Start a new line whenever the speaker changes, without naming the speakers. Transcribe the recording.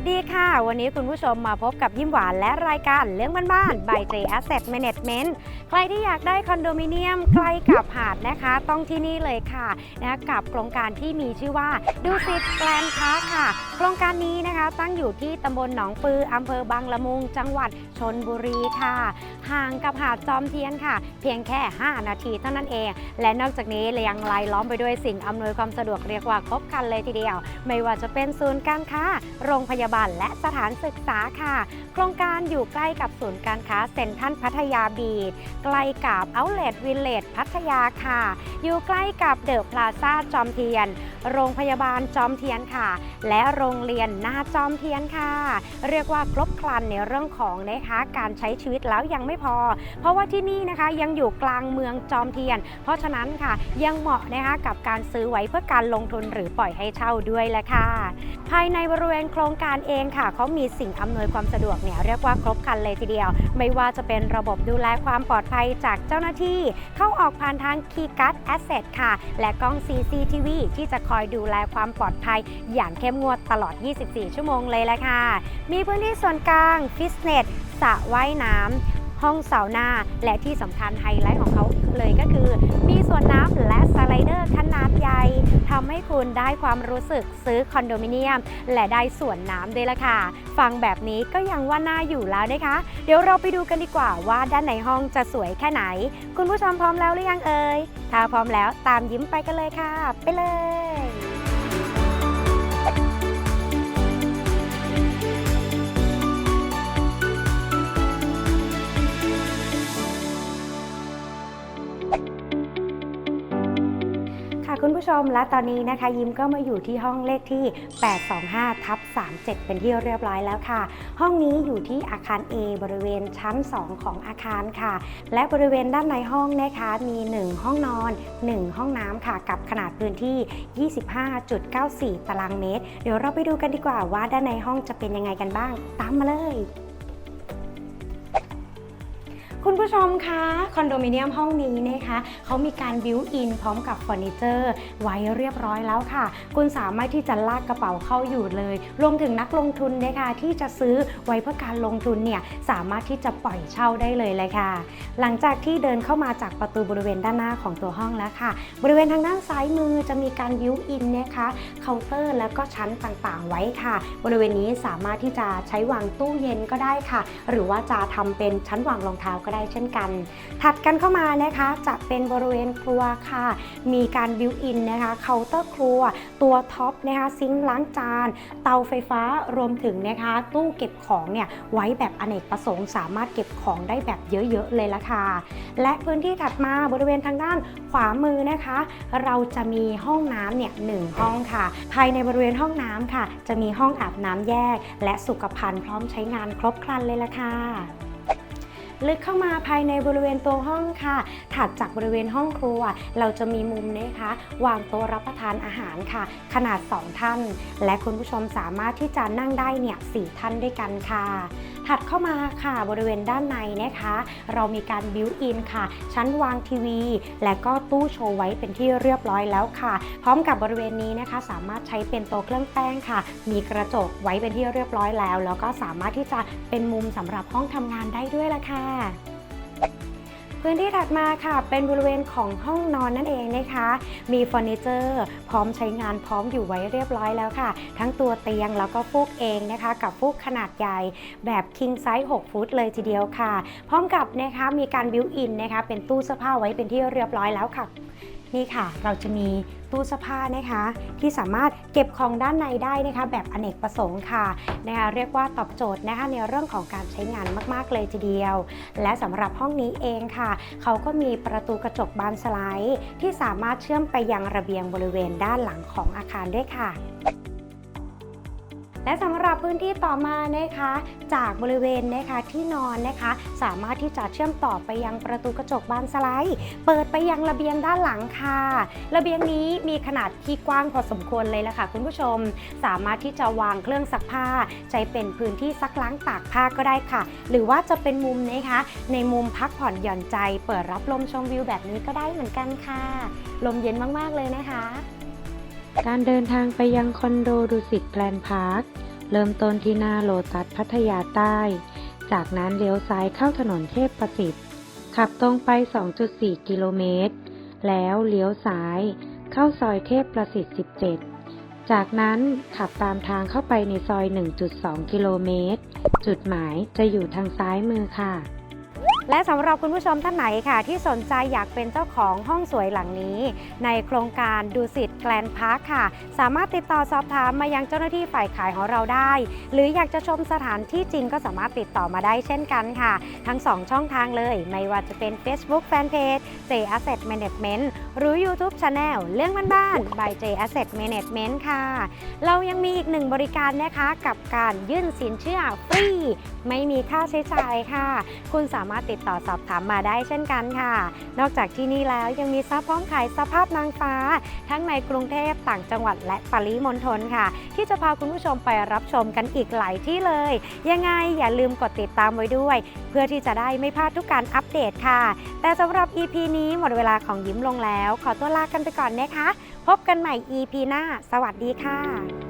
สดีค่ะ วันนี้คุณผู้ชมมาพบกับยิ้มหวานและรายการเรื่องบ้านๆ by J Asset Management ใครที่อยากได้คอนโดมิเนียมใกล้กับหาดนะคะ ต้องที่นี่เลยค่ะนะกับโครงการที่มีชื่อว่าดูสิตแกลนพาร์คค่ะ โครงการนี้นะคะตั้งอยู่ที่ตำบลหนองปืออำเภอบางละมุง จังหวัดชนบุรีค่ะ ห่างกับหาดจอมเทียนค่ะ เพียงแค่ 5 นาทีเท่านั้นเอง และนอกจากนี้ยังรายล้อมไปด้วยสิ่งอำนวยความสะดวกเรียกว่าครบครันเลยทีเดียว ไม่ว่าจะเป็นศูนย์การค้า โรงพยาบาลและสถานศึกษาค่ะ โครงการอยู่ใกล้กับศูนย์การค้าเซ็นทรัลพัทยาบีชใกล้กับเอาเล t วิลเลจพัทยาค่ะ อยู่ใกล้กับเดอะพลาซ่าจอมเทียน โรงพยาบาลจอมเทียนค่ะ และโรงเรียนนาจอมเทียนค่ะ เรียกว่าครบครันในเรื่องของนะคะการใช้ชีวิตแล้วยังไม่พอ เพราะว่าที่นี่นะคะยังอยู่กลางเมืองจอมเทียน เพราะฉะนั้นค่ะยังเหมาะนะคะกับการซื้อไว้เพื่อการลงทุนหรือปล่อยให้เช่าด้วยแหละค่ะ ภายในบริเวณโครงการเองค่ะเขามีสิ่งอำนวยความสะดวกเนี่ยเรียกว่าครบครันเลยทีเดียว ไม่ว่าจะเป็นระบบดูแลความปลอดภัยจากเจ้าหน้าที่ เข้าออกผ่านทาง Key Card Asset ค่ะ และกล้อง CCTV ที่จะคอยดูแลความปลอดภัย อย่างเข้มงวดตลอด 24 ชั่วโมงเลยแหละค่ะ มีพื้นที่ส่วนกลางฟิตเนสสระว่ายน้ำห้องเสาหน้า และที่สำคัญไฮไลท์ของเขาเลยก็ คุณได้ความรู้สึกซื้อคอนโดมิเนียม และได้สวนน้ำด้วยละค่ะ ฟังแบบนี้ก็ยังว่าน่าอยู่แล้วนะคะ เดี๋ยวเราไปดูกันดีกว่าว่าด้านในห้องจะสวยแค่ไหน คุณผู้ชมพร้อมแล้วหรือยังเอ่ยถ้าพร้อมแล้วตามยิ้มไปกันเลยค่ะ ไปเลย ชมและตอนนี้นะคะ ยิ้มก็มาอยู่ที่ห้องเลขที่ 825ทับ37 เป็นที่เรียบร้อยแล้วค่ะ ห้องนี้อยู่ที่อาคาร A บริเวณชั้น 2 ของอาคารค่ะ และบริเวณด้านในห้องนะคะมี 1 ห้องนอน 1 ห้องน้ำค่ะ กับขนาดพื้นที่ 25.94 ตารางเมตร เดี๋ยวเราไปดูกันดีกว่าว่าด้านในห้องจะเป็นยังไงกันบ้าง ตามมาเลย คุณผู้ชมคะคอนโดมิเนียมห้องนี้นะคะเขามีการบิวอินพร้อมกับเฟอร์นิเจอร์ไว้เรียบร้อยแล้วค่ะ คุณสามารถที่จะลากกระเป๋าเข้าอยู่เลย รวมถึงนักลงทุนนะคะที่จะซื้อไว้เพื่อการลงทุนเนี่ยสามารถที่จะปล่อยเช่าได้เลยเลยค่ะ หลังจากที่เดินเข้ามาจากประตูบริเวณด้านหน้าของตัวห้องแล้วค่ะ บริเวณทางด้านซ้ายมือจะมีการบิวอินนะคะเคาน์เตอร์แล้วก็ชั้นต่างๆ ไว้ค่ะ บริเวณนี้สามารถที่จะใช้วางตู้เย็นก็ได้ค่ะ หรือว่าจะทำเป็นชั้นวางรองเท้าก็ได้เช่นกัน ถัดกันเข้ามานะคะจะเป็นบริเวณครัวค่ะ มีการบิวอินนะคะเคาน์เตอร์ครัว ตัวท็อปนะคะซิงค์ล้างจาน เตาไฟฟ้ารวมถึงนะคะตู้เก็บของเนี่ยไว้แบบอเนกประสงค์ สามารถเก็บของได้แบบเยอะๆเลยละค่ะ และพื้นที่ถัดมาบริเวณทางด้านขวามือนะคะ เราจะมีห้องน้ำเนี่ยหนึ่งห้องค่ะ ภายในบริเวณห้องน้ำค่ะ จะมีห้องอาบน้ำแยก และสุขภัณฑ์พร้อมใช้งานครบครันเลยละค่ะ ลึกเข้ามาภายในบริเวณตัวห้องค่ะ ถัดจากบริเวณห้องครัว เราจะมีมุมนะคะ วางโต๊ะรับประทานอาหารค่ะ ขนาด 2 ท่าน และคุณผู้ชมสามารถที่จะนั่งได้เนี่ยสท่านด้วยกันค่ะ ถัดเข้ามาค่ะบริเวณด้านในนะคะ เรามีการบิวอินค่ะ ชั้นวางทีวี และก็ตู้โชว์ไว้เป็นที่เรียบร้อยแล้วค่ะ พร้อมกับบริเวณนี้นะคะ สามารถใช้เป็นโต๊ะเครื่องแป้งค่ะ มีกระจกไว้เป็นที่เรียบร้อยแล้ว แล้วก็สามารถที่จะเป็นมุมสำหรับห้องทำงานได้ด้วยละค่ะ พื้นที่ถัดมาค่ะ เป็นบริเวณของห้องนอนนั่นเองนะคะ มีเฟอร์นิเจอร์พร้อมใช้งานพร้อมอยู่ไว้เรียบร้อยแล้วค่ะ ทั้งตัวเตียงแล้วก็ฟูกเองนะคะ กับฟูกขนาดใหญ่แบบ king size 6 ฟุตเลยทีเดียวค่ะ พร้อมกับนะคะมีการบิวอินนะคะเป็นตู้เสื้อผ้าไว้เป็นที่เรียบร้อยแล้วค่ะ นี่ค่ะ เราจะมีตู้เสื้อผ้านะคะ ที่สามารถเก็บของด้านในได้นะคะ แบบอเนกประสงค์ค่ะนะคะเรียกว่าตอบโจทย์นะคะในเรื่องของการใช้งานมาก ๆ เลยทีเดียว และสำหรับห้องนี้เองค่ะ เขาก็มีประตูกระจกบานสไลด์ ที่สามารถเชื่อมไปยังระเบียงบริเวณด้านหลังของอาคารด้วยค่ะ และสำหรับพื้นที่ต่อมานะคะ จากบริเวณนะคะที่นอนนะคะ สามารถที่จะเชื่อมต่อไปยังประตูกระจกบานสไลด์ เปิดไปยังระเบียงด้านหลังค่ะ ระเบียงนี้มีขนาดที่กว้างพอสมควรเลยละค่ะ คุณผู้ชม สามารถที่จะวางเครื่องซักผ้า ใช้เป็นพื้นที่ซักล้างตากผ้าก็ได้ค่ะ หรือว่าจะเป็นมุมนะคะ ในมุมพักผ่อนหย่อนใจ เปิดรับลมชมวิวแบบนี้ก็ได้เหมือนกันค่ะ ลมเย็นมากๆเลยนะคะ
การเดินทางไปยังคอนโดดุสิตแกลนพาร์ค เริ่มต้นที่หน้าโลตัสพัทยาใต้ จากนั้นเลี้ยวซ้ายเข้าถนนเทพประสิทธิ์ ขับตรงไป 2.4 กิโลเมตร แล้วเลี้ยวซ้าย เข้าซอยเทพประสิทธิ์ 17 จากนั้นขับตามทางเข้าไปในซอย 1.2 กิโลเมตร จุดหมายจะอยู่ทางซ้ายมือค่ะ
และสำหรับคุณผู้ชมท่านไหนค่ะ ที่สนใจอยากเป็นเจ้าของห้องสวยหลังนี้ ในโครงการดูสิตแกลนพาร์คค่ะ สามารถติดต่อสอบถามมายังเจ้าหน้าที่ฝ่ายขายของเราได้ หรืออยากจะชมสถานที่จริงก็สามารถติดต่อมาได้เช่นกันค่ะ ทั้ง 2 ช่องทางเลย ไม่ว่าจะเป็น Facebook Fanpage J Asset Management หรือ YouTube Channel เรื่องบ้านๆ by J Asset Management ค่ะ เรายังมีอีกหนึ่งบริการนะคะกับการยื่นสินเชื่อฟรีไม่มีค่าใช้จ่ายค่ะ คุณสามารถติดต่อสอบถามมาได้เช่นกันค่ะ นอกจากที่นี่แล้วยังมีทรัพย์พร้อมขายสภาพนางฟ้า ทั้งในกรุงเทพต่างจังหวัดและปริมณฑลค่ะ ที่จะพาคุณผู้ชมไปรับชมกันอีกหลายที่เลย ยังไงอย่าลืมกดติดตามไว้ด้วย เพื่อที่จะได้ไม่พลาดทุกการอัปเดตค่ะ แต่สำหรับ EP นี้หมดเวลาของยิ้มลงแล้ว ขอตัวลากันไปก่อนนะคะ พบกันใหม่ EP หน้า สวัสดีค่ะ